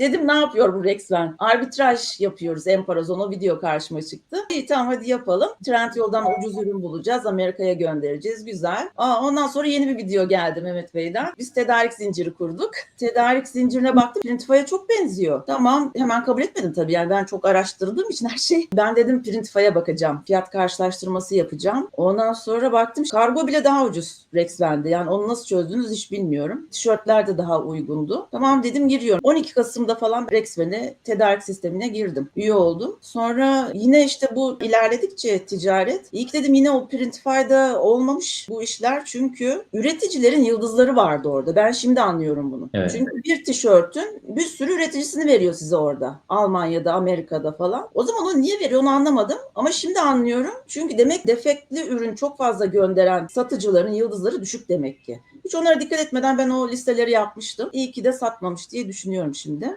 Dedim ne yapıyor bu Rexven? Arbitraj yapıyoruz Emparazon o video karşıma çıktı. İyi tamam hadi yapalım. Trendyol'dan ucuz ürün bulacağız. Amerika'ya göndereceğiz. Güzel. Aa, ondan sonra yeni bir video geldi Mehmet Bey'den. Biz tedarik zinciri kurduk. Tedarik zincirine baktım. Printify'a çok benziyor. Tamam hemen kabul etmedim tabii. Yani ben çok araştırdığım için her şey. Ben dedim Printify'a bakacağım. Fiyat karşılaştırması yapacağım. Ondan sonra baktım kargo bile daha ucuz Rexven'de. Yani onu nasıl çözdünüz hiç bilmiyorum. Tişörtler de daha uygundu. Tamam dedim giriyorum. 12 Kasım'da falan Rexven'e tedarik sistemine girdim. Üye oldum. Sonra yine işte bu ilerledikçe ticaret. İlk dedim yine o Printify'da olmamış bu işler. Çünkü üreticilerin yıldızları vardı orada. Ben şimdi anlıyorum bunu. Evet. Çünkü bir tişörtün bir sürü üreticisini veriyor size orada. Almanya'da, Amerika'da falan. O zaman onu niye veriyor onu anlamadım. Ama şimdi anlıyorum. Çünkü demek defektli ürün çok fazla gönderen satıcıların yıldızları düşük demek ki. Hiç onlara dikkat etmeden ben o listeleri yapmıştım. İyi ki de satmamış diye düşünüyorum şimdi.